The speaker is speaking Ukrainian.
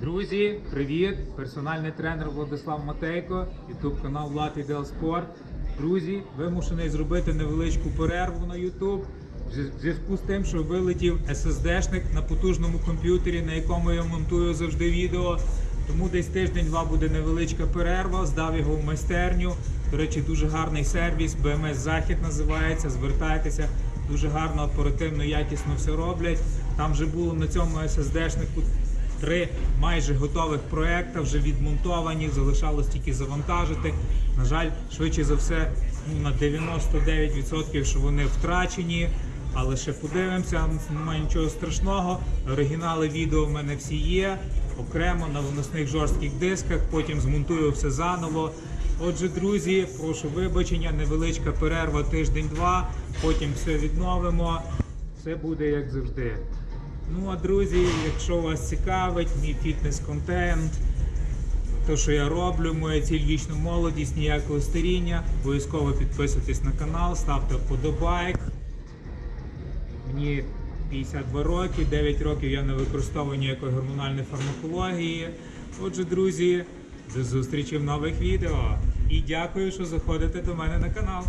Друзі, привіт! Персональний тренер Владислав Матейко, ютуб канал Влад Ідеал Спорт. Друзі, вимушений зробити невеличку перерву на Ютуб в зв'язку з тим, що вилетів SSD-шник на потужному комп'ютері, на якому я монтую завжди відео. Тому десь тиждень-два буде невеличка перерва. Здав його в майстерню. До речі, дуже гарний сервіс. BMS Захід називається. Звертайтеся. Дуже гарно, оперативно, якісно все роблять. Там вже було на цьому SSD-шнику три майже готових проекти, вже відмонтовані, залишалось тільки завантажити. На жаль, швидше за все, ну, на 99%, що вони втрачені. Але ще подивимося, немає нічого страшного. Оригінали відео в мене всі є. Окремо на виносних жорстких дисках, потім змонтую все заново. Отже, друзі, прошу вибачення, невеличка перерва тиждень-два, потім все відновимо. Все буде як завжди. Ну а друзі, якщо вас цікавить мій фітнес-контент, те, що я роблю, моя ціль вічна молодість, ніякого старіння, обов'язково підписуйтесь на канал, ставте вподобайк. Мені 52 роки, 9 років я не використовую ніякої гормональної фармакології. Отже, друзі, до зустрічі в нових відео. І дякую, що заходите до мене на канал.